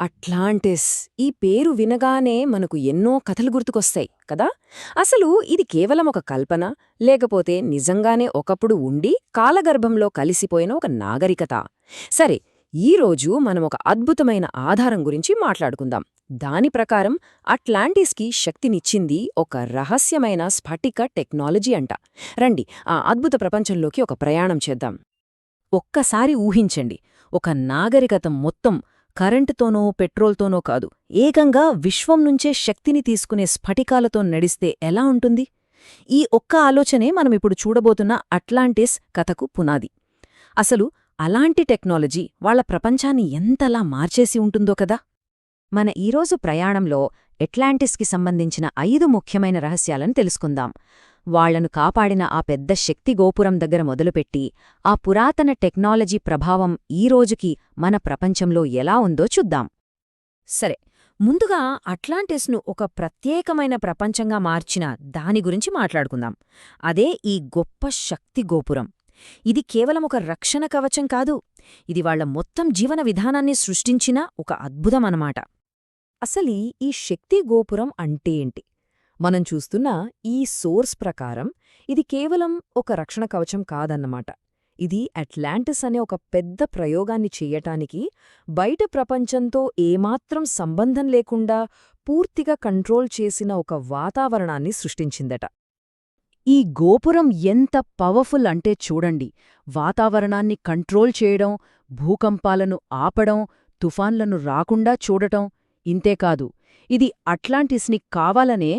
Atlantis ఈ పేరు వినగానే మనకు ఎన్నో కథలు గుర్తుకొస్తాయి కదా? అసలు ఇది కేవలం ఒక కల్పన లేకపోతే నిజంగానే ఒకప్పుడు ఉండి కాలగర్భంలో కలిసిపోయిన ఒక నాగరికత? సరే ఈరోజు మనం ఒక అద్భుతమైన ఆధారం గురించి మాట్లాడుకుందాం. దాని ప్రకారం అట్లాంటిస్కి శక్తినిచ్చింది ఒక రహస్యమైన స్ఫటిక టెక్నాలజీ అంట. రండి ఆ అద్భుత ప్రపంచంలోకి ఒక ప్రయాణం చేద్దాం. ఒక్కసారి ఊహించండి ఒక నాగరికత మొత్తం కరెంటుతోనో పెట్రోల్తోనో కాదు ఏకంగా విశ్వం నుంచే శక్తిని తీసుకునే స్ఫటికాలతో నడిస్తే ఎలా ఉంటుంది? ఈ ఒక్క ఆలోచనే మనమిప్పుడు చూడబోతున్న అట్లాంటిస్ కథకు పునాది. అసలు అలాంటి టెక్నాలజీ వాళ్ళ ప్రపంచాన్ని ఎంతలా మార్చేసి ఉంటుందో కదా? మన ఈరోజు ప్రయాణంలో ఎట్లాంటిస్కి సంబంధించిన ఐదు ముఖ్యమైన రహస్యాలను తెలుసుకుందాం. వాళ్ళను కాపాడిన ఆ పెద్ద శక్తి గోపురం దగ్గర మొదలుపెట్టి ఆ పురాతన టెక్నాలజీ ప్రభావం ఈ రోజుకి మన ప్రపంచంలో ఎలా ఉందో చూద్దాం. సరే ముందుగా అట్లాంటిస్ను ఒక ప్రత్యేకమైన ప్రపంచంగా మార్చిన దాని గురించి మాట్లాడుకుందాం. అదే ఈ గొప్ప శక్తి గోపురం. ఇది కేవలం ఒక రక్షణ కవచం కాదు ఇది వాళ్ళ మొత్తం జీవన విధానాన్ని సృష్టించిన ఒక అద్భుతమనమాట. అసలీ ఈ శక్తి గోపురం అంటే ఏంటి? మనం చూస్తున్న ఈ సోర్స్ ప్రకారం ఇది కేవలం ఒక రక్షణ కవచం కాదన్నమాట. ఇది అట్లాంటిస్ అనే ఒక పెద్ద ప్రయోగాన్ని చెయ్యటానికి బయట ప్రపంచంతో ఏమాత్రం సంబంధం లేకుండా పూర్తిగా కంట్రోల్ చేసిన ఒక వాతావరణాన్ని సృష్టించిందట. ఈ గోపురం ఎంత పవర్ఫుల్ అంటే చూడండి వాతావరణాన్ని కంట్రోల్ చేయడం భూకంపాలను ఆపడం తుఫాన్లను రాకుండా చూడటం ఇంతేకాదు ఇది అట్లాంటిస్ని కావాలనే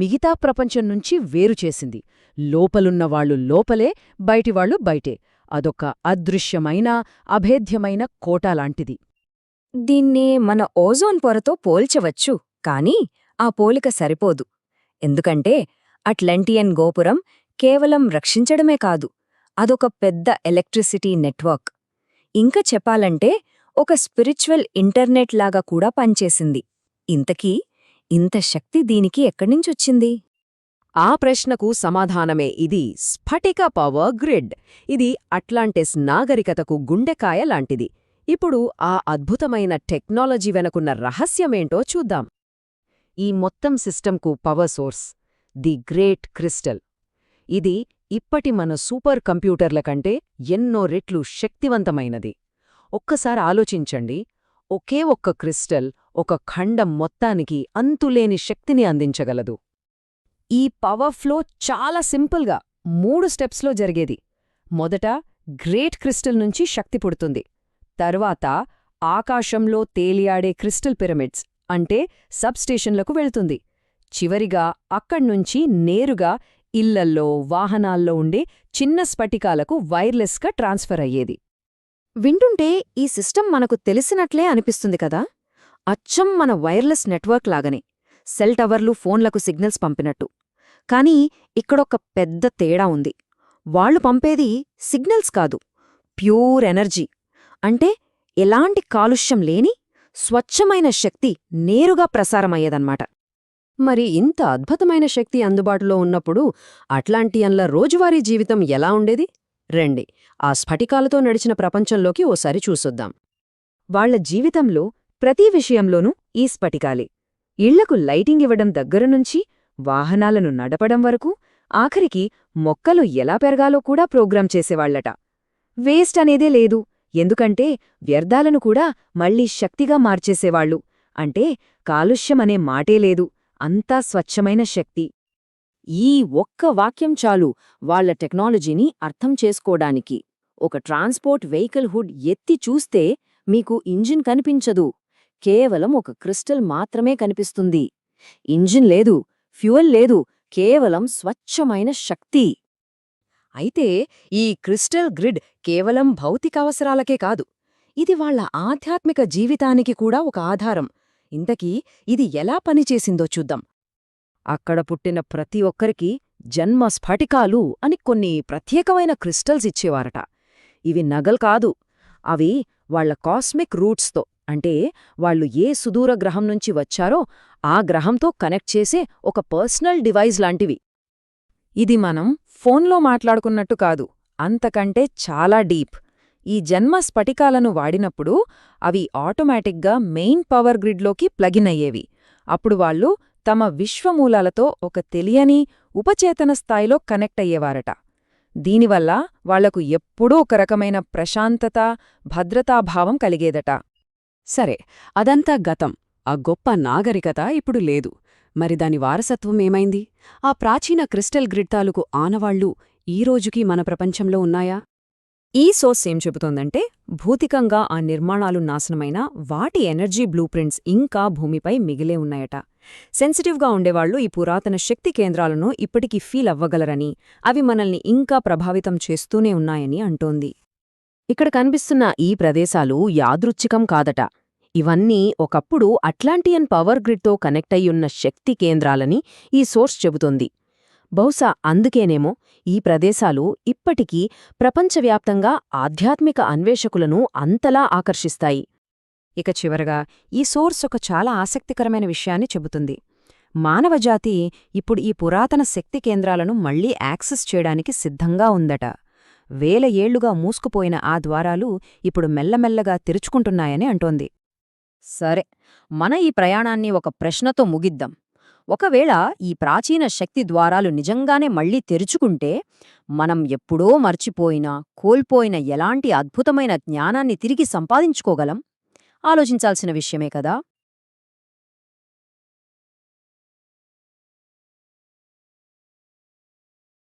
మిగతా ప్రపంచం నుంచి వేరుచేసింది లోపలున్నవాళ్ళు లోపలే బయటివాళ్ళు బయటే. అదొక అదృశ్యమైన అభేద్యమైన కోటాలాంటిది దీన్ని మన ఓజోన్ పొరతో పోల్చవచ్చు కాని ఆ పోలిక సరిపోదు. ఎందుకంటే అట్లాంటియన్ గోపురం కేవలం రక్షించడమే కాదు అదొక పెద్ద ఎలక్ట్రిసిటీ నెట్వర్క్. ఇంకా చెప్పాలంటే ఒక స్పిరిచువల్ ఇంటర్నెట్ లాగా కూడా పనిచేసింది. ఇంతకీ ఇంత శక్తి దీనికి ఎక్కడ్నించొచ్చింది ఆ ప్రశ్నకు సమాధానమే ఇది స్ఫటిక పవర్ గ్రిడ్. ఇది అట్లాంటిస్ నాగరికతకు గుండెకాయ లాంటిది. ఇప్పుడు ఆ అద్భుతమైన టెక్నాలజీ వెనకున్న రహస్యమేంటో చూద్దాం. ఈ మొత్తం సిస్టంకు power source the great crystal. ఇది ఇప్పటి మన సూపర్ కంప్యూటర్ల కంటే ఎన్నో రెట్లు శక్తివంతమైనది. ఒక్కసారి ఆలోచించండి. ఒకే ఒక్క క్రిస్టల్ ఒక ఖండం మొత్తానికి అంతులేని శక్తిని అందించగలదు. ఈ పవర్ ఫ్లో చాలా సింపుల్గా మూడు స్టెప్స్లో జరిగేది. మొదట గ్రేట్ క్రిస్టల్ నుంచి శక్తి పుడుతుంది. తర్వాత ఆకాశంలో తేలియాడే క్రిస్టల్ పిరమిడ్స్ అంటే సబ్స్టేషన్లకు వెళ్తుంది. చివరిగా అక్కడ్నుంచి నేరుగా ఇళ్ళల్లో వాహనాల్లో ఉండే చిన్న స్ఫటికాలకు వైర్లెస్గా ట్రాన్స్ఫర్ అయ్యేది. వింటుంటే ఈ సిస్టమ్ మనకు తెలిసినట్లే అనిపిస్తుంది కదా? అచ్చం మన వైర్లెస్ నెట్వర్క్ లాగనే సెల్ టవర్లు ఫోన్లకు సిగ్నల్స్ పంపినట్టు. కానీ ఇక్కడొక పెద్ద తేడా ఉంది. వాళ్ళు పంపేది సిగ్నల్స్ కాదు ప్యూర్ ఎనర్జీ. అంటే ఎలాంటి కాలుష్యం లేని స్వచ్ఛమైన శక్తి నేరుగా ప్రసారమయ్యేదన్నమాట. మరి ఇంత అద్భుతమైన శక్తి అందుబాటులో ఉన్నప్పుడు అట్లాంటియన్ల రోజువారీ జీవితం ఎలా ఉండేది? రండి ఆ స్ఫటికాలతో నడిచిన ప్రపంచంలోకి ఓసారి చూసొద్దాం. వాళ్ళ జీవితంలో ప్రతి విషయంలోనూ ఈ స్ఫటికాలే. ఇళ్ళకు లైటింగ్ ఇవ్వడం దగ్గరనుంచి వాహనాలను నడపడం వరకు ఆఖరికి మొక్కలు ఎలా పెరగాలో కూడా ప్రోగ్రాం చేసేవాళ్ళట వేస్ట్ అనేదే లేదు ఎందుకంటే వ్యర్థాలను కూడా మళ్ళీ శక్తిగా మార్చేసేవాళ్ళు అంటే కాలుష్యమనే మాటే లేదు అంతా స్వచ్ఛమైన శక్తి. ఈ ఒక్క వాక్యం చాలు వాళ్ళ టెక్నాలజీని అర్థం చేసుకోడానికి ఒక ట్రాన్స్పోర్ట్ వెహికల్ హుడ్ ఎత్తి చూస్తే మీకు ఇంజిన్ కనిపించదు. కేవలం ఒక క్రిస్టల్ మాత్రమే కనిపిస్తుంది. ఇంజిన్ లేదు ఫ్యూయల్ లేదు కేవలం స్వచ్ఛమైన శక్తి. అయితే ఈ క్రిస్టల్ గ్రిడ్ కేవలం భౌతిక అవసరాలకే కాదు ఇది వాళ్ళ ఆధ్యాత్మిక జీవితానికి కూడా ఒక ఆధారం. ఇంతకీ ఇది ఎలా పనిచేసిందో చూద్దాం. అక్కడ పుట్టిన ప్రతి ఒక్కరికి జన్మ స్ఫటికాలు అని కొన్ని ప్రత్యేకమైన క్రిస్టల్స్ ఇచ్చేవారట. ఇవి నగల్ కాదు అవి వాళ్ళ కాస్మిక్ రూట్స్తో అంటే వాళ్ళు ఏ సుదూర గ్రహం నుంచి వచ్చారో ఆ గ్రహంతో కనెక్ట్ చేసే ఒక పర్సనల్ డివైజ్ లాంటివి. ఇది మనం ఫోన్లో మాట్లాడుకున్నట్టు కాదు అంతకంటే చాలా డీప్. ఈ జన్మ స్ఫటికాలను వాడినప్పుడు అవి ఆటోమేటిక్గా మెయిన్ పవర్ గ్రిడ్లోకి ప్లగిన్ అయ్యేవి. అప్పుడు వాళ్ళు తమ విశ్వమూలాలతో ఒక తెలియని ఉపచేతన స్థాయిలో కనెక్ట్ అయ్యేవారట. దీనివల్ల వాళ్ళకు ఎప్పుడూ ఒక రకమైన ప్రశాంతత భద్రతాభావం కలిగేదట. సరే అదంతా గతం. ఆ గొప్ప నాగరికత ఇప్పుడు లేదు. మరి దాని వారసత్వం ఏమైంది? ఆ ప్రాచీన క్రిస్టల్ గ్రిడ్ తాలూకు ఆనవాళ్ళు ఈ మన ప్రపంచంలో ఉన్నాయా? ఈ సోర్స్ ఏం చెబుతోందంటే భౌతికంగా ఆ నిర్మాణాలు నాశనమైన వాటి ఎనర్జీ బ్లూ ప్రింట్స్ ఇంకా భూమిపై మిగిలే ఉన్నాయట. సెన్సిటివ్గా ఉండేవాళ్ళు ఈ పురాతన శక్తి కేంద్రాలను ఇప్పటికీ ఫీల్ అవ్వగలరని అవి మనల్ని ఇంకా ప్రభావితం చేస్తూనే ఉన్నాయని అంటోంది. ఇక్కడ కనిపిస్తున్న ఈ ప్రదేశాలు యాదృచ్ఛికం కాదట. ఇవన్నీ ఒకప్పుడు అట్లాంటియన్ పవర్ గ్రిడ్తో కనెక్ట్ అయ్యున్న శక్తి కేంద్రాలని ఈ సోర్స్ చెబుతోంది. బహుశా అందుకేనేమో ఈ ప్రదేశాలు ఇప్పటికీ ప్రపంచవ్యాప్తంగా ఆధ్యాత్మిక అన్వేషకులను అంతలా ఆకర్షిస్తాయి. ఇక చివరగా ఈ సోర్స్ ఒక చాలా ఆసక్తికరమైన విషయాన్ని చెబుతుంది. మానవజాతి ఇప్పుడు ఈ పురాతన శక్తి కేంద్రాలను మళ్ళీ యాక్సెస్ చేయడానికి సిద్ధంగా ఉందట. వేల ఏళ్ళుగా మూసుకుపోయిన ఆ ద్వారాలు ఇప్పుడు మెల్లమెల్లగా తెరుచుకుంటున్నాయని అంటోంది. సరే మన ఈ ప్రయాణాన్ని ఒక ప్రశ్నతో ముగిద్దాం. ఒకవేళ ఈ ప్రాచీన శక్తి ద్వారాలు నిజంగానే మళ్ళీ తెరుచుకుంటే మనం ఎప్పుడో మర్చిపోయిన కోల్పోయిన ఎలాంటి అద్భుతమైన జ్ఞానాన్ని తిరిగి సంపాదించుకోగలం? ఆలోచించాల్సిన విషయమే కదా!